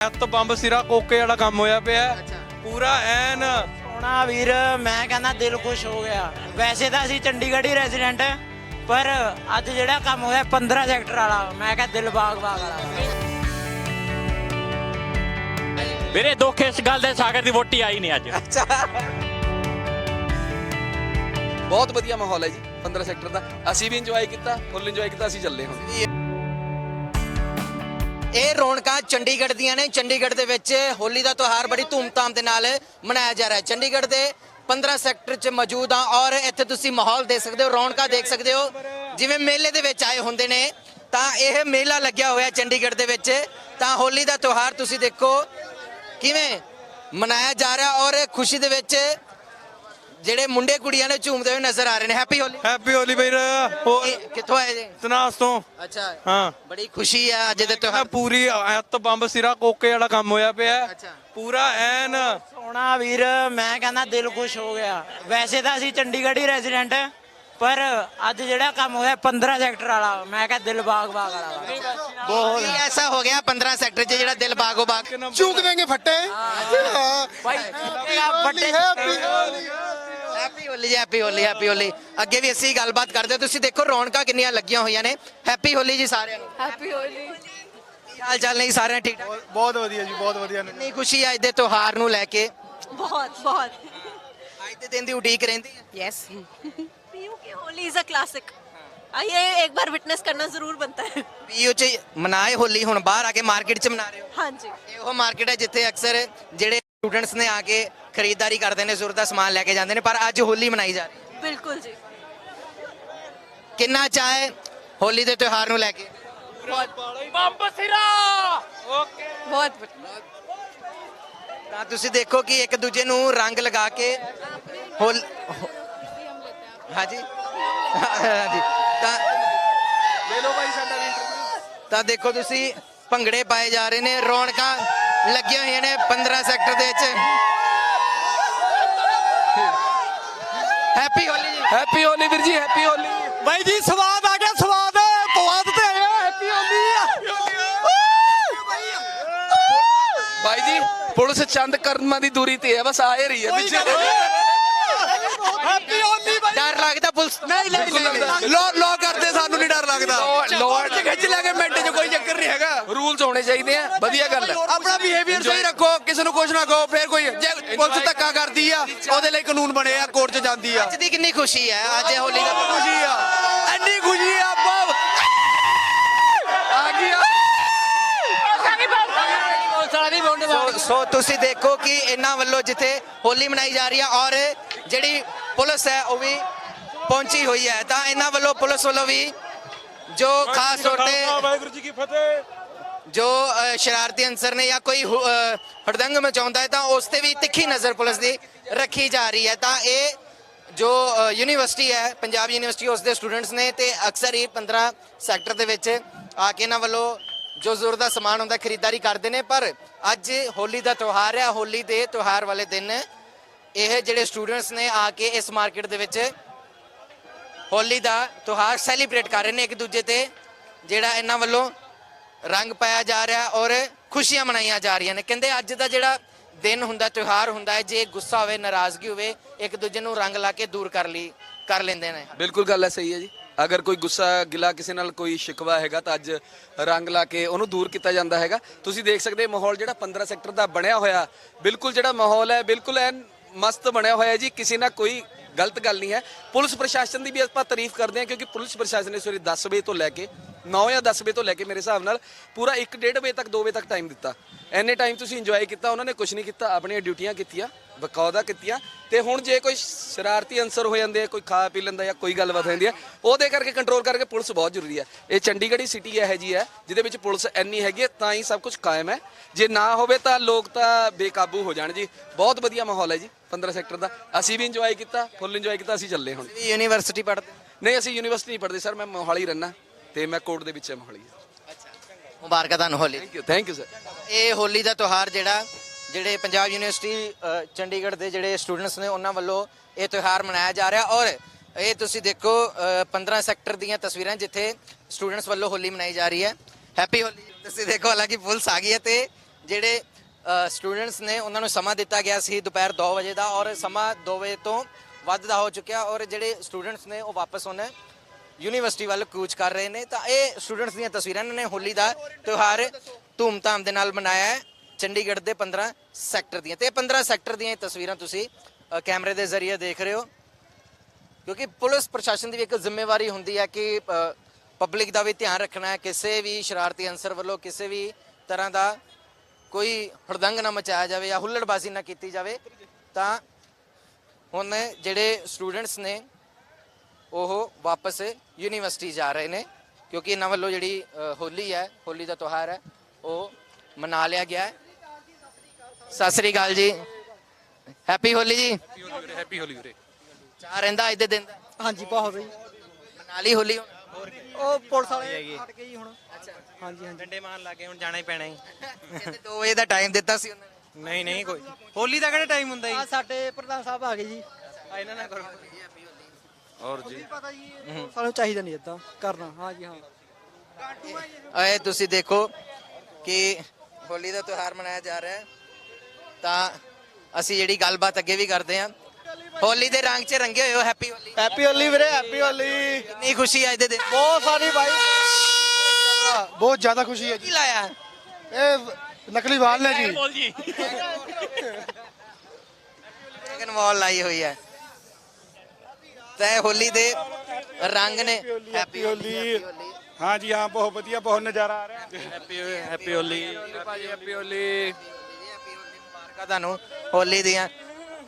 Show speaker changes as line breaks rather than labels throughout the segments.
ਹੱਥ ਬੰਬ ਸਿਰਾ ਕੋਕੇ ਵਾਲਾ ਕੰਮ ਹੋਇਆ ਪਿਆ। ਪੂਰਾ ਐਨ
ਸੋਹਣਾ ਵੀਰ ਮੈਂ ਕਹਿੰਦਾ ਦਿਲ ਖੁਸ਼ ਹੋ ਗਿਆ। ਵੈਸੇ ਤਾਂ ਅਸੀਂ ਚੰਡੀਗੜ੍ਹ ਹੀ ਰੈਜ਼ੀਡੈਂਟ ਪਰ ਅੱਜ ਜਿਹੜਾ ਕੰਮ ਹੋਇਆ 15 ਸੈਕਟਰ ਵਾਲਾ ਮੈਂ ਕਿਹਾ ਦਿਲ ਬਾਗ ਬਾਗ ਵਾਲਾ।
ਵੀਰੇ ਦੁੱਖ ਇਸ ਗੱਲ ਦੇ ਸਾਗਰ ਦੀ ਵੋਟੀ ਆਈ ਨਹੀਂ ਅੱਜ।
ਬਹੁਤ ਵਧੀਆ ਮਾਹੌਲ ਹੈ ਜੀ 15 ਸੈਕਟਰ ਦਾ। ਅਸੀਂ ਵੀ ਇੰਜੋਏ ਕੀਤਾ ਫੁੱਲ ਇੰਜੋਏ ਕੀਤਾ ਅਸੀਂ ਚੱਲੇ ਹੁਣ
ਇਹ ਰੌਣਕਾਂ ਚੰਡੀਗੜ੍ਹ ਦੀਆਂ ਨੇ। ਚੰਡੀਗੜ੍ਹ ਦੇ ਵਿੱਚ ਹੋਲੀ ਦਾ ਤਿਉਹਾਰ ਬੜੀ ਧੂਮਧਾਮ ਦੇ ਨਾਲ ਮਨਾਇਆ ਜਾ ਰਿਹਾ ਹੈ। ਚੰਡੀਗੜ੍ਹ ਦੇ 15 ਸੈਕਟਰ 'ਚ ਮੌਜੂਦ ਆ ਔਰ ਇੱਥੇ ਤੁਸੀਂ ਮਾਹੌਲ ਦੇਖ ਸਕਦੇ ਹੋ, ਰੌਣਕਾਂ ਦੇਖ ਸਕਦੇ ਹੋ। ਜਿਵੇਂ ਮੇਲੇ ਦੇ ਵਿੱਚ ਆਏ ਹੁੰਦੇ ਨੇ, ਤਾਂ ਇਹ ਮੇਲਾ ਲੱਗਿਆ ਹੋਇਆ ਚੰਡੀਗੜ੍ਹ ਦੇ ਵਿੱਚ। ਤਾਂ ਹੋਲੀ ਦਾ ਤਿਉਹਾਰ ਤੁਸੀਂ ਦੇਖੋ ਕਿਵੇਂ ਮਨਾਇਆ ਜਾ ਰਿਹਾ ਔਰ ਖੁਸ਼ੀ ਦੇ ਵਿੱਚ ਜਿਹੜੇ ਮੁੰਡੇ ਕੁੜੀਆਂ ਨੇ ਝੂਮਦੇ ਹੋਏ ਨਜ਼ਰ ਆ ਰਹੇ ਨੇ ਹੈਪੀ ਹੋਲੀ।
ਹੈਪੀ ਹੋਲੀ ਬਈ ਹੋਰ?
ਕਿੱਥੋਂ ਆਏ ਜੀ?
ਤਨਾਸ ਤੋਂ।
ਅੱਛਾ
ਹਾਂ।
ਬੜੀ ਖੁਸ਼ੀ ਆ ਅੱਜ ਦੇ ਤਿਉਹਾਰ।
ਪੂਰੀ ਐਤ ਬੰਬ ਸਿਰਾ ਕੋਕੇ ਵਾਲਾ ਕੰਮ ਹੋਇਆ ਪਿਆ।
ਅੱਛਾ।
ਪੂਰਾ ਐਨ
ਸੋਹਣਾ ਵੀਰ ਮੈਂ ਕਹਿੰਦਾ ਦਿਲ ਖੁਸ਼ ਹੋ ਗਿਆ। ਵੈਸੇ ਤਾਂ ਅਸੀਂ ਚੰਡੀਗੜ੍ਹ ਹੀ ਰੈਜ਼ੀਡੈਂਟ ਪਰ ਅੱਜ ਜਿਹੜਾ ਕੰਮ ਹੋਇਆ 15 ਸੈਕਟਰ ਵਾਲਾ ਮੈਂ ਕਹਿੰਦਾ ਦਿਲ ਬਾਗ ਬਾਗ ਵਾਲਾ।
ਬਹੁਤ ਐਸਾ ਹੋ ਗਿਆ 15 ਸੈਕਟਰ 'ਚ ਜਿਹੜਾ ਦਿਲ ਬਾਗੋ ਬਾਗ।
ਚੂਕ ਦੇਂਗੇ ਫੱਟੇ? ਹਾਂ।
ਭਾਈ ਫੱਟੇ
happy Holi ji happy Holi happy Holi ਅੱਗੇ ਵੀ ਅਸੀਂ ਗੱਲਬਾਤ ਕਰਦੇ ਹਾਂ। ਤੁਸੀਂ ਦੇਖੋ ਰੌਣਕਾਂ ਕਿੰਨੀਆਂ ਲੱਗੀਆਂ ਹੋਈਆਂ ਨੇ ਹੈਪੀ ਹੋਲੀ ਜੀ ਸਾਰਿਆਂ ਨੂੰ
ਹੈਪੀ ਹੋਲੀ
ਕੀ ਹਾਲ ਚਾਲ ਨਹੀਂ ਸਾਰਿਆਂ ਠੀਕ ਠਾਕ
बहुत बढ़िया जी बहुत बढ़िया ने
ਕਿੰਨੀ ਖੁਸ਼ੀ ਹੈ ਅੱਜ ਦੇ ਤਿਉਹਾਰ ਨੂੰ ਲੈ ਕੇ
ਬਹੁਤ ਬਹੁਤ
ਅੱਜ ਦੇ ਦਿਨ ਦੀ ਉਡੀਕ ਰਹਿੰਦੀ ਹੈ
यस पीयू की होली इज अ क्लासिक आइए एक बार विटनेस करना जरूर बनता है
ਪੀਯੂ ਚ ਮਨਾਏ ਹੋਲੀ ਹੁਣ ਬਾਹਰ ਆ ਕੇ ਮਾਰਕੀਟ ਚ ਮਨਾ ਰਹੇ ਹੋ
हाँ जी
ਇਹ ਉਹ ਮਾਰਕੀਟ ਹੈ ਜਿੱਥੇ ਅਕਸਰ ਜਿਹੜੇ ਸਟੂਡੈਂਟਸ ਨੇ ਆ ਕੇ ਖਰੀਦਦਾਰੀ ਕਰਦੇ ਨੇ ਜ਼ਰੂਰਤ ਸਮਾਨ ਲੈ ਕੇ ਜਾਂਦੇ ਨੇ ਪਰ ਅੱਜ ਹੋਲੀ ਮਨਾਈ ਜਾ ਰਹੀ ਹੈ।
ਬਿਲਕੁਲ ਜੀ।
ਕਿੰਨਾ ਚਾਹੇ ਹੋਲੀ ਦੇ ਤਿਉਹਾਰ ਨੂੰ ਲੈ ਕੇ?
ਬੰਬ ਸਿਰਾ!
ਓਕੇ।
ਬਹੁਤ ਤਾਂ ਤੁਸੀਂ ਦੇਖੋ ਕਿ ਇੱਕ ਦੂਜੇ ਨੂੰ ਰੰਗ ਲਗਾ ਕੇ ਹੋਲ ਹਾਂਜੀ। ਹਾਂਜੀ। ਤਾਂ
ਲੈ ਲਓ ਭਾਈ ਸਾਡਾ ਵੀ ਇੰਟਰਵਿਊ
ਤਾਂ ਦੇਖੋ ਤੁਸੀਂ ਭੰਗੜੇ ਪਾਏ ਜਾ ਰਹੇ ਨੇ ਰੌਣਕਾਂ ਲੱਗੀਆਂ ਹੋਈਆਂ ਨੇ 15 ਸੈਕਟਰ ਦੇ ਵਿੱਚ। ਹੈਪੀ ਹੋਲੀ ਜੀ।
ਹੈਪੀ ਹੋਲੀ ਵੀਰ ਜੀ ਹੈਪੀ ਹੋਲੀ
ਬਾਈ ਜੀ ਸਵਾਦ ਆ ਗਿਆ ਸਵਾਦ। ਪਵਾਦ ਤੇ ਆਇਆ ਹੈਪੀ ਹੋਲੀ
ਬਾਈ ਜੀ ਪੁਲਿਸ ਚੰਦ ਕਰਮਾਂ ਦੀ ਦੂਰੀ ਤੇ ਹੈ ਬਸ ਆਏ ਰਹੀ ਹੈ ਵਿੱਚ।
ਹੈਪੀ ਹੋਲੀ ਬਾਈ।
ਡਰ ਲੱਗਦਾ ਪੁਲਿਸ
ਨਹੀਂ
ਨਹੀਂ
ਲੋ ਲੋ ਕਰਦੇ ਸਾਨੂੰ ਨਹੀਂ ਡਰ ਲੱਗਦਾ।
ਲੋੜ
ਖਿੱਚ ਲੈ
ਰੂਲਸ ਹੋਣੇ ਚਾਹੀਦੇ ਆ। ਵਧੀਆ ਗੱਲ ਹੈ
ਆਪਣਾ ਬਿਹੇਵੀਅਰ ਸਹੀ ਰੱਖੋ ਕਿਸੇ ਨੂੰ ਕੁਝ ਨਾ ਕਹੋ ਫੇਰ ਕੋਈ ਜੇ ਪੁਲਿਸ ਧੱਕਾ ਕਰਦੀ ਆ ਉਹਦੇ ਲਈ ਕਾਨੂੰਨ ਬਣੇ ਆ ਕੋਰਟ 'ਚ ਜਾਂਦੀ ਆ।
ਅੱਜ ਦੀ ਕਿੰਨੀ ਖੁਸ਼ੀ ਹੈ ਅੱਜ ਹੋਲੀ ਦਾ
ਖੁਸ਼ੀ ਆ। ਐਨੀ ਖੁਸ਼ੀ ਆ ਬਾਬ ਆ ਗਿਆ
ਸੋ ਸੋ ਤੁਸੀਂ ਦੇਖੋ ਕਿ ਇਹਨਾਂ ਵੱਲੋਂ ਜਿੱਥੇ ਹੋਲੀ ਮਨਾਈ ਜਾ ਰਹੀ ਹੈ ਔਰ ਜਿਹੜੀ ਪੁਲਿਸ ਹੈ ਉਹ ਵੀ ਪਹੁੰਚੀ ਹੋਈ ਹੈ। ਤਾਂ ਇਹਨਾਂ ਵੱਲੋਂ ਪੁਲਿਸ ਵੱਲੋਂ ਵੀ ਜੋ ਖਾਸ ਤੌਰ ਤੇ
ਵਾਹਿਗੁਰੂ ਜੀ ਕੀ ਫਤਿਹ।
ਜੋ ਸ਼ਰਾਰਤੀ ਅੰਸਰ ਨੇ ਜਾਂ ਕੋਈ ਹੁ- ਅ, ਹੜਦੰਗ ਮਚਾਉਂਦਾ ਹੈ ਤਾਂ ਉਸ ਤੇ ਵੀ ਤਿੱਖੀ ਨਜ਼ਰ ਪੁਲਿਸ ਦੀ ਰੱਖੀ ਜਾ ਰਹੀ ਹੈ। ਤਾਂ ਇਹ ਜੋ ਯੂਨੀਵਰਸਿਟੀ ਹੈ ਪੰਜਾਬ ਯੂਨੀਵਰਸਿਟੀ ਉਸ ਦੇ ਸਟੂਡੈਂਟਸ ਨੇ ਤੇ ਅਕਸਰ ਹੀ 15 ਸੈਕਟਰ ਦੇ ਵਿੱਚ ਆ ਕੇ ਇਹਨਾਂ ਵੱਲੋਂ ਜੋ ਜ਼ੋਰ ਦਾ ਸਮਾਨ ਹੁੰਦਾ ਖਰੀਦਦਾਰੀ ਕਰਦੇ ਨੇ। ਪਰ ਅੱਜ ਹੋਲੀ ਦਾ ਤਿਉਹਾਰ ਹੈ ਹੋਲੀ ਦੇ ਤਿਉਹਾਰ ਵਾਲੇ ਦਿਨ ਇਹ ਜਿਹੜੇ ਸਟੂਡੈਂਟਸ ਨੇ ਆ ਕੇ ਇਸ ਮਾਰਕੀਟ ਦੇ ਵਿੱਚ ਹੋਲੀ ਦਾ ਤਿਉਹਾਰ ਸੈਲੀਬ੍ਰੇਟ ਕਰ ਰਹੇ ਨੇ। ਇੱਕ ਦੂਜੇ ਤੇ ਜਿਹੜਾ ਇਹਨਾਂ ਵੱਲੋਂ ਰੰਗ ਪਾਇਆ ਜਾ ਰਿਹਾ ਔਰ ਖੁਸ਼ੀਆਂ ਮਨਾਈਆਂ ਜਾ ਰਹੀਆਂ ਨੇ। ਕਹਿੰਦੇ ਅੱਜ ਦਾ ਜਿਹੜਾ ਦਿਨ ਹੁੰਦਾ, ਤਿਉਹਾਰ ਹੁੰਦਾ ਹੈ, ਜੇ ਗੁੱਸਾ ਹੋਵੇ, ਨਾਰਾਜ਼ਗੀ ਹੋਵੇ, ਇੱਕ ਦੂਜੇ ਨੂੰ ਰੰਗ ਲਾ ਕੇ ਦੂਰ ਕਰ ਲਈ, ਕਰ ਲੈਂਦੇ ਨੇ।
ਬਿਲਕੁਲ ਗੱਲ ਹੈ, ਸਹੀ ਹੈ ਜੀ। ਅਗਰ ਕੋਈ ਗੁੱਸਾ ਗਿਲਾ ਕਿਸੇ ਨਾਲ ਕੋਈ ਸ਼ਿਕਵਾ ਹੈਗਾ, ਤਾਂ ਅੱਜ ਰੰਗ ਲਾ ਕੇ ਉਹਨੂੰ ਦੂਰ ਕੀਤਾ ਜਾਂਦਾ ਹੈਗਾ। ਤੁਸੀਂ ਦੇਖ ਸਕਦੇ ਹੋ, ਮਾਹੌਲ ਜਿਹੜਾ 15 ਸੈਕਟਰ ਦਾ ਬਣਿਆ ਹੋਇਆ, ਬਿਲਕੁਲ ਜਿਹੜਾ ਮਾਹੌਲ ਹੈ, ਬਿਲਕੁਲ ਐਨ ਮਸਤ ਬਣਿਆ ਹੋਇਆ ਜੀ। ਕਿਸੇ ਨਾਲ ਕੋਈ ਗਲਤ ਗੱਲ ਨਹੀਂ ਹੈ। ਪੁਲਿਸ ਪ੍ਰਸ਼ਾਸਨ ਦੀ ਵੀ ਆਪਾਂ ਤਾਰੀਫ ਕਰਦੇ ਹਾਂ ਕਿਉਂਕਿ ਪੁਲਿਸ ਪ੍ਰਸ਼ਾਸਨ ਨੇ ਸਵੇਰੇ 10 ਵਜੇ ਤੋਂ ਲੈ ਕੇ 9 ਜਾਂ 10 ਵਜੇ ਤੋਂ ਲੈ ਕੇ ਮੇਰੇ ਹਿਸਾਬ ਨਾਲ ਪੂਰਾ 1:30 ਵਜੇ ਤੱਕ 2 ਵਜੇ ਤੱਕ ਟਾਈਮ ਦਿੱਤਾ। ਐਨੇ ਟਾਈਮ ਤੁਸੀਂ ਇੰਜੋਏ ਕੀਤਾ, ਉਹਨਾਂ ਨੇ ਕੁਝ ਨਹੀਂ ਕੀਤਾ, ਆਪਣੀਆਂ ਡਿਊਟੀਆਂ ਕੀਤੀਆਂ ਬਕਾਇਦਾ ਕੀਤੀਆਂ। ਤੇ ਹੁਣ ਜੇ ਕੋਈ ਸ਼ਰਾਰਤੀ ਅਨਸਰ ਹੋ ਜਾਂਦੇ ਆ, ਕੋਈ ਖਾ ਪੀ ਲੈਂਦਾ ਜਾਂ ਕੋਈ ਗੱਲਬਾਤ ਹੋ ਜਾਂਦੀ ਹੈ ਉਹਦੇ ਕਰਕੇ ਕੰਟਰੋਲ ਕਰਕੇ ਪੁਲਿਸ ਬਹੁਤ ਜ਼ਰੂਰੀ ਹੈ ਇਹ ਚੰਡੀਗੜ੍ਹ ਸਿਟੀ ਹੈ ਜੀ ਹੈ, ਜਿਹਦੇ ਵਿੱਚ ਪੁਲਿਸ ਇੰਨੀ ਹੈਗੀ ਹੈ ਤਾਂ ਹੀ ਸਭ ਕੁਝ ਕਾਇਮ ਹੈ। ਜੇ ਨਾ ਹੋਵੇ ਤਾਂ ਲੋਕ ਤਾਂ ਬੇਕਾਬੂ ਹੋ ਜਾਣ ਜੀ। ਬਹੁਤ ਵਧੀਆ ਮਾਹੌਲ ਹੈ ਜੀ। 15 ਸੈਕਟਰ ਦਾ। ਅਸੀਂ ਵੀ ਇੰਜੋਏ ਕੀਤਾ ਫੁੱਲ ਇੰਜੋਏ ਕੀਤਾ ਅਸੀਂ ਚੱਲੇ ਹੁਣ।
ਯੂਨੀਵਰਸਿਟੀ ਪੜ੍ਹਦੇ?
ਨਹੀਂ ਅਸੀਂ ਯੂਨੀਵਰਸਿਟੀ ਨਹੀਂ ਪੜ੍ਹਦੇ ਸਰ ਮੈਂ ਮੋਹਾਲੀ ਰਹਿਣਾ ਤੇ ਮੈਂ ਕੋਰਟ ਦੇ ਵਿੱਚ ਹੈ ਮੋਹਾਲੀ।
ਮੁਬਾਰਕਾਂ ਤੁਹਾਨੂੰ Holi
thank you thank you sir
ਇਹ ਹੋਲੀ ਦਾ ਤਿਉਹਾਰ ਜਿਹੜਾ ਜਿਹੜੇ ਪੰਜਾਬ ਯੂਨੀਵਰਸਿਟੀ ਚੰਡੀਗੜ੍ਹ ਦੇ ਜਿਹੜੇ ਸਟੂਡੈਂਟਸ ਨੇ ਉਹਨਾਂ ਵੱਲੋਂ ਇਹ ਤਿਉਹਾਰ ਮਨਾਇਆ ਜਾ ਰਿਹਾ। ਔਰ ਇਹ ਤੁਸੀਂ ਦੇਖੋ ਅ, 15 ਸੈਕਟਰ ਦੀਆਂ ਤਸਵੀਰਾਂ ਜਿੱਥੇ ਸਟੂਡੈਂਟਸ ਵੱਲੋਂ ਹੋਲੀ ਮਨਾਈ ਜਾ ਰਹੀ ਹੈ। ਹੈਪੀ ਹੋਲੀ। ਤੁਸੀਂ ਦੇਖੋ ਹਾਲਾਂਕਿ ਪੁਲਿਸ ਆ ਗਈ ਹੈ ਤੇ ਜਿਹੜੇ ਸਟੂਡੈਂਟਸ ਨੇ ਉਹਨਾਂ ਨੂੰ ਸਮਾਂ ਦਿੱਤਾ ਗਿਆ ਸੀ ਦੁਪਹਿਰ 2 ਵਜੇ ਦਾ ਔਰ ਸਮਾਂ 2 ਵਜੇ ਤੋਂ ਵੱਧ ਦਾ ਹੋ ਚੁੱਕਿਆ ਔਰ ਜਿਹੜੇ ਸਟੂਡੈਂਟਸ ਨੇ ਉਹ ਵਾਪਸ ਹੁਣ ਯੂਨੀਵਰਸਿਟੀ ਵੱਲ ਕੂਚ ਕਰ ਰਹੇ ਨੇ। ਤਾਂ ਇਹ ਸਟੂਡੈਂਟਸ ਦੀਆਂ ਤਸਵੀਰਾਂ ਇਹਨਾਂ ਨੇ ਹੋਲੀ ਦਾ ਤਿਉਹਾਰ ਧੂਮਧਾਮ ਦੇ ਨਾਲ ਮਨਾਇਆ ਹੈ। ਚੰਡੀਗੜ੍ਹ ਦੇ 15 ਸੈਕਟਰ ਦੀਆਂ। ਤੇ ਇਹ 15 ਸੈਕਟਰ ਦੀਆਂ ਇਹ ਤਸਵੀਰਾਂ ਤੁਸੀਂ ਕੈਮਰੇ ਦੇ ਜ਼ਰੀਏ ਦੇਖ ਰਹੇ ਹੋ। ਕਿਉਂਕਿ ਪੁਲਿਸ ਪ੍ਰਸ਼ਾਸਨ ਦੀ ਵੀ ਇੱਕ ਜ਼ਿੰਮੇਵਾਰੀ ਹੁੰਦੀ ਹੈ ਕਿ ਪਬਲਿਕ ਦਾ ਵੀ ਧਿਆਨ ਰੱਖਣਾ ਹੈ। ਕਿਸੇ ਵੀ ਸ਼ਰਾਰਤੀ ਅੰਸਰ ਵੱਲੋਂ ਕਿਸੇ ਵੀ ਤਰ੍ਹਾਂ ਦਾ ਕੋਈ ਹੜਦੰਗ ਨਾ ਮਚਾਇਆ ਜਾਵੇ ਜਾਂ ਹੁੱਲੜਬਾਜ਼ੀ ਨਾ ਕੀਤੀ ਜਾਵੇ ਤਾਂ ਹੁਣ ਜਿਹੜੇ ਸਟੂਡੈਂਟਸ ਨੇ ਉਹ ਵਾਪਸ ਯੂਨੀਵਰਸਿਟੀ ਜਾ ਰਹੇ ਨੇ ਕਿਉਂਕਿ ਇਹਨਾਂ ਵੱਲੋਂ ਜਿਹੜੀ ਹੋਲੀ ਹੈ ਹੋਲੀ ਦਾ ਤਿਉਹਾਰ ਹੈ ਉਹ ਮਨਾ ਲਿਆ ਗਿਆ ਹੈ। ਸਤਿ ਸ੍ਰੀ ਅਕਾਲ ਜੀ। ਹੈਪੀ ਹੋਲੀ ਜੀ।
ਹੈਪੀ ਹੋਲੀ ਵੀਰੇ
ਚਾਹ ਰਹਿੰਦਾ ਅੱਜ ਦੇ ਦਿਨ ਦਾ?
ਹਾਂਜੀ ਬਹੁਤ ਜੀ।
ਮਨਾ ਲਈ ਹੋਲੀ
ਉਹ ਪੁਲਿਸ ਵਾਲੇ ਹਟ ਗਏ ਜੀ ਹੁਣ।
ਅੱਛਾ।
ਹਾਂਜੀ ਹਾਂਜੀ।
ਡੰਡੇ ਮਾਰਨ ਲੱਗੇ ਹੁਣ ਜਾਣਾ ਹੀ ਪੈਣਾ ਹੀ
ਕਹਿੰਦੇ 2 ਵਜੇ ਦਾ ਟਾਈਮ ਦਿੱਤਾ ਸੀ ਉਹਨਾਂ ਨੇ।
ਨਹੀਂ ਨਹੀਂ ਕੋਈ ਹੋਲੀ ਦਾ ਕਿਹੜਾ ਟਾਈਮ ਹੁੰਦਾ
ਆ ਸਾਡੇ ਪ੍ਰਧਾਨ ਸਾਹਿਬ ਆ ਗਏ ਜੀ।
ਇਹਨਾਂ ਨਾਲ ਕਰੋ।
ਔਰ ਜੀ।
ਪਤਾ ਜੀ ਚਾਹੀਦਾ ਨਹੀਂ ਇਦਾਂ ਕਰਨਾ। ਹਾਂਜੀ ਹਾਂ।
ਆਏ ਤੁਸੀਂ ਦੇਖੋ ਕਿ ਹੋਲੀ ਦਾ ਤਿਉਹਾਰ ਮਨਾਇਆ ਜਾ ਰਿਹਾ ਹੈ। ਤਾਂ ਅਸੀਂ ਜਿਹੜੀ ਗੱਲਬਾਤ ਅੱਗੇ ਵੀ ਕਰਦੇ ਹਾਂ। ਹੋਲੀ ਦੇ ਰੰਗ 'ਚ ਰੰਗੇ ਹੋਏ ਹੋ ਹੈਪੀ ਹੋਲੀ।
ਹੈਪੀ ਹੋਲੀ ਵੀਰੇ ਹੈਪੀ ਹੋਲੀ।
ਕਿੰਨੀ ਖੁਸ਼ੀ ਅੱਜ ਦੇ ਦਿਨ।
ਬਹੁਤ ਸਾਰੀ ਭਾਈ ਬਹੁਤ ਜ਼ਿਆਦਾ ਖੁਸ਼ੀ ਹੈ
ਕੀ ਲਾਇਆ?
ਇਹ ਨਕਲੀ ਵਾਲ ਨੇ ਜੀ।
ਬੋਲ ਜੀ।
ਡਰੈਗਨ ਵਾਲ ਲਾਈ ਹੋਈ ਹੈ। ਤੇ ਹੋਲੀ ਦੇ ਰੰਗ ਨੇ। ਹੈਪੀ ਹੋਲੀ
ਹਾਂ ਜੀ ਹਾਂ ਬਹੁਤ ਵਧੀਆ ਬਹੁਤ ਨਜ਼ਾਰਾ ਆ ਰਿਹਾ।
Happy happy Holi.
ਭਾਜੀ ਹੈਪੀ ਹੋਲੀ।
ਮੁਬਾਰਕਾਂ ਤੁਹਾਨੂੰ ਹੋਲੀ ਦੀਆਂ।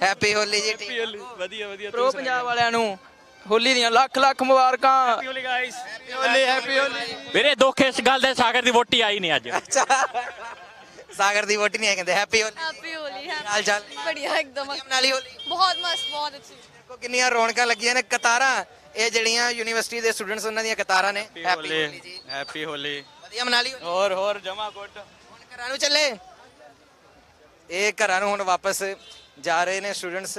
ਹੈਪੀ ਹੋਲੀ ਜੀ ਹੈਪੀ
ਵਧੀਆ ਵਧੀਆ
ਪ੍ਰੋ ਪੰਜਾਬ ਵਾਲਿਆਂ ਨੂੰ ਹੋਲੀ ਦੀਆਂ ਲੱਖ ਲੱਖ ਮੁਬਾਰਕਾਂ।
Happy Holi
guys happy Holi happy Holi
ਵੀਰੇ ਦੁੱਖ ਇਸ ਗੱਲ ਦੇ ਸਾਗਰ ਦੀ ਵੋਟੀ ਆਈ ਨਹੀਂ ਅੱਜ।
ਸਾਗਰ ਦੀ ਵੋਟੀ ਨਹੀਂ ਕਹਿੰਦੇ ਹੈਪੀ ਹੋਲੀ
ਹੈਪੀ ਹੋਲੀ
ਹਾਲ ਚਾਲ
ਬੜੀਆ ਇੱਕਦਮ।
ਨਾਲੀ ਹੋਲੀ।
ਬਹੁਤ ਮਸਤ ਬਹੁਤ ਅੱਛੀ।
ਕੋ ਕਿੰਨੀਆਂ ਰੌਣਕਾਂ ਲੱਗੀਆਂ ਨੇ ਕਤਾਰਾਂ। ਇਹ ਜਿਹੜੀਆਂ ਯੂਨੀਵਰਸਿਟੀ ਦੇ ਸਟੂਡੈਂਟਸ ਉਹਨਾਂ ਦੀਆਂ ਕਤਾਰਾਂ ਨੇ। ਹੈਪੀ ਹੋਲੀ ਜੀ।
ਹੈਪੀ ਹੋਲੀ
ਵਧੀਆ ਮਨਾਲੀ
ਹੋਰ ਹੋਰ ਜਮਾ ਗੁੱਟ।
ਹੁਣ ਘਰਾਂ ਨੂੰ ਚੱਲੇ। ਇਹ ਘਰਾਂ ਨੂੰ ਹੁਣ ਵਾਪਸ ਜਾ ਰਹੇ ਨੇ ਸਟੂਡੈਂਟਸ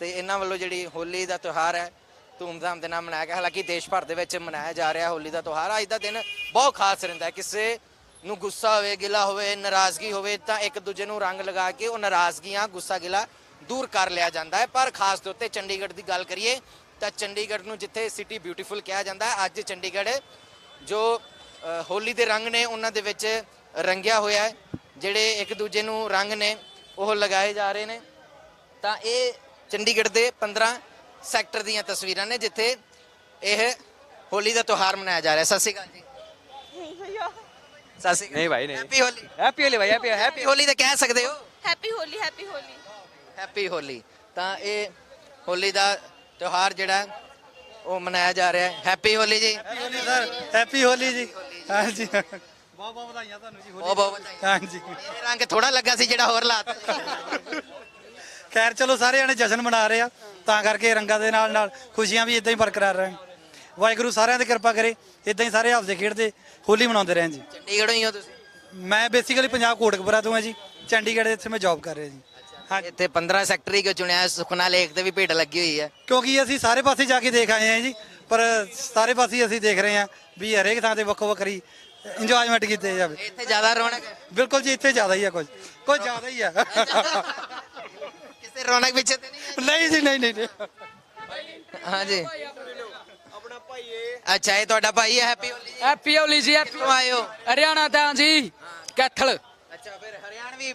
ਤੇ ਇਹਨਾਂ ਵੱਲੋਂ ਜਿਹੜੀ ਹੋਲੀ ਦਾ ਤਿਉਹਾਰ ਹੈ, ਧੂਮਧਾਮ ਦੇ ਨਾਲ ਮਨਾਇਆ ਗਿਆ। ਹਾਲਾਂਕਿ ਦੇਸ਼ ਭਰ ਦੇ ਵਿੱਚ ਮਨਾਇਆ ਜਾ ਰਿਹਾ ਹੋਲੀ ਦਾ ਤਿਉਹਾਰ। ਅੱਜ ਦਾ ਦਿਨ ਬਹੁਤ ਖਾਸ ਰਹਿੰਦਾ ਹੈ। ਕਿਸੇ ਨੂੰ ਗੁੱਸਾ ਹੋਵੇ, ਗਿਲਾ ਹੋਵੇ, ਨਾਰਾਜ਼ਗੀ ਹੋਵੇ, ਤਾਂ ਇੱਕ ਦੂਜੇ ਨੂੰ ਰੰਗ ਲਗਾ ਕੇ ਉਹ ਨਾਰਾਜ਼ਗੀਆਂ, ਗੁੱਸਾ, ਗਿਲਾ ਦੂਰ ਕਰ ਲਿਆ ਜਾਂਦਾ ਹੈ। ਪਰ ਖਾਸ ਤੌਰ ਤੇ ਚੰਡੀਗੜ੍ਹ ਦੀ ਗੱਲ ਕਰੀਏ, ਤਾਂ ਚੰਡੀਗੜ੍ਹ ਨੂੰ ਜਿੱਥੇ ਸਿਟੀ ਬਿਊਟੀਫੁਲ ਕਿਹਾ ਜਾਂਦਾ ਹੈ, ਅੱਜ ਚੰਡੀਗੜ੍ਹ ਜੋ ਹੋਲੀ ਦੇ ਰੰਗ ਨੇ, ਉਹਨਾਂ ਦੇ ਵਿੱਚ ਰੰਗਿਆ ਹੋਇਆ ਹੈ। ਜਿਹੜੇ ਇੱਕ ਦੂਜੇ ਨੂੰ ਰੰਗ ਨੇ, ਉਹ ਲਗਾਏ ਜਾ ਰਹੇ ਨੇ। ਤਾਂ ਇਹ ਚੰਡੀਗੜ੍ਹ ਦੇ 15 ਸੈਕਟਰ ਦੀਆਂ ਤਸਵੀਰਾਂ ਨੇ ਜਿੱਥੇ ਇਹ ਹੋਲੀ ਦਾ ਤਿਉਹਾਰ ਮਨਾਇਆ ਜਾ ਰਿਹਾ। ਸਤਿ ਸ਼੍ਰੀ ਜੀ। ਸਤਿ
ਨਹੀਂ ਭਾਈ ਨਹੀਂ।
ਹੈਪੀ ਹੋਲੀ।
ਹੈਪੀ ਹੋਲੀ ਭਾਈ ਹੈਪੀ
ਹੈਪੀ ਹੋਲੀ ਤਾਂ ਕਹਿ ਸਕਦੇ ਹੋ।
Happy Holi happy Holi.
Happy Holi. ਤਾਂ ਇਹ ਹੋਲੀ ਦਾ ਤਿਉਹਾਰ ਜਿਹੜਾ ਉਹ ਮਨਾਇਆ ਜਾ ਰਿਹਾ। ਹੈ happy Holi ji.
Happy Holi sir happy ਜੀ। ਬਹੁਤ ਬਹੁਤ ਵਧਾਈਆਂ ਤੁਹਾਨੂੰ ਜੀ ਹੋਲੀ
ਬਹੁਤ ਬਹੁਤ ਵਧਾਈਆਂ।
ਹਾਂਜੀ।
ਇਹ ਰੰਗ ਥੋੜਾ ਲੱਗਾ ਸੀ ਜਿਹੜਾ ਹੋਰ ਲਾਤਾ
ਖੈਰ ਚਲੋ ਸਾਰੇ ਜਣੇ ਜਸ਼ਨ ਮਨਾ ਰਹੇ ਆ ਤਾਂ ਕਰਕੇ ਰੰਗਾਂ ਦੇ ਨਾਲ ਨਾਲ ਖੁਸ਼ੀਆਂ ਵੀ ਇਦਾਂ ਹੀ ਬਰਕਰਾਰ ਰਹਿਣ ਵਾਹਿਗੁਰੂ ਸਾਰਿਆਂ ਦੀ ਕਿਰਪਾ ਕਰੇ ਇਦਾਂ ਹੀ ਸਾਰੇ ਹੱਸਦੇ ਖੇਡਦੇ ਹੋਲੀ ਮਨਾਉਂਦੇ ਰਹਿਣ ਜੀ।
ਚੰਡੀਗੜ੍ਹੋਂ ਹੀ ਹੋ ਤੁਸੀਂ?
ਮੈਂ ਬੇਸਿਕਲੀ ਪੰਜਾਬ ਕੋਟਕਪੁਰਾ ਤੋਂ ਹਾਂ ਜੀ ਚੰਡੀਗੜ੍ਹ ਦੇ ਇੱਥੇ ਮੈਂ ਜੌਬ ਕਰ ਰਿਹਾ ਜੀ। ਹਾਂ
ਇੱਥੇ 15 ਸੈਕਟਰ ਹੀ ਕਿਉਂ ਚੁਣਿਆ? ਸੁਖਨਾ ਲੇਕ ਤੇ ਵੀ ਭੀੜ ਲੱਗੀ ਹੋਈ ਹੈ।
ਕਿਉਂਕਿ ਅਸੀਂ ਸਾਰੇ ਪਾਸੇ ਜਾ ਕੇ ਦੇਖ ਆਏ ਹਾਂ ਜੀ ਪਰ ਸਾਰੇ ਪਾਸੇ ਅਸੀਂ ਦੇਖ ਰਹੇ ਹਾਂ ਵੀ ਹਰੇਕ ਥਾਂ ਤੇ ਵੱਖੋ ਵੱਖਰੀ ਇੰਜੋਇਮੈਂਟ ਕੀਤੀ ਜਾਵੇ।
ਇੱਥੇ ਜ਼ਿਆਦਾ ਰੌਣਕ
ਬਿਲਕੁਲ ਜੀ ਇੱਥੇ ਜ਼ਿਆਦਾ ਹੀ ਆ ਕੁਝ। ਕੁਝ ਜ਼ਿਆਦਾ ਹੀ ਆ।
ਕਿਸੇ ਰੌਣਕ ਵਿੱਚ ਤੇ ਨਹੀਂ
ਨਹੀਂ ਜੀ ਨਹੀਂ ਨਹੀਂ ਨਹੀਂ।
ਹੈ ਹਾਂਜੀ। ਆਪਣਾ ਭਾਈ ਅੱਛਾ ਇਹ ਤੁਹਾਡਾ ਭਾਈ ਹੈ happy Holi ji?
Happy Holi ji happy
ਕਿੱਥੋਂ ਆਏ ਹੋ?
ਹਰਿਆਣਾ ਤਾਂ ਜੀ ਕੈਥਲ।
ਅੱਛਾ ਫਿਰ ਹਰਿਆਣਵੀ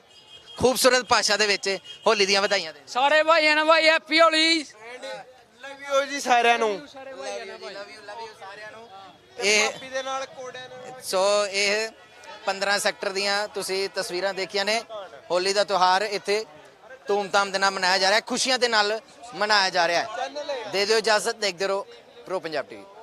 ਖੂਬਸੂਰਤ ਭਾਸ਼ਾ ਦੇ ਵਿੱਚ ਹੋਲੀ ਦੀਆਂ ਵਧਾਈਆਂ ਦੇ
ਸਾਰੇ ਭਾਈਆਂ ਨੂੰ ਭਾਈ ਹੈਪੀ ਹੋਲੀ।
ਇਹ ਸੋ ਇਹ 15 ਸੈਕਟਰ ਦੀਆਂ ਤੁਸੀਂ ਤਸਵੀਰਾਂ ਦੇਖੀਆਂ ਨੇ। ਹੋਲੀ ਦਾ ਤਿਉਹਾਰ ਇੱਥੇ ਧੂਮਧਾਮ ਦੇ ਨਾਲ ਮਨਾਇਆ ਜਾ ਰਿਹਾ ਹੈ, ਖੁਸ਼ੀਆਂ ਦੇ ਨਾਲ ਮਨਾਇਆ ਜਾ ਰਿਹਾ ਹੈ। ਦੇ ਦਿਓ ਇਜਾਜ਼ਤ, ਦੇਖਦੇ ਰਹੋ ਪ੍ਰੋ ਪੰਜਾਬ ਟੀਵੀ।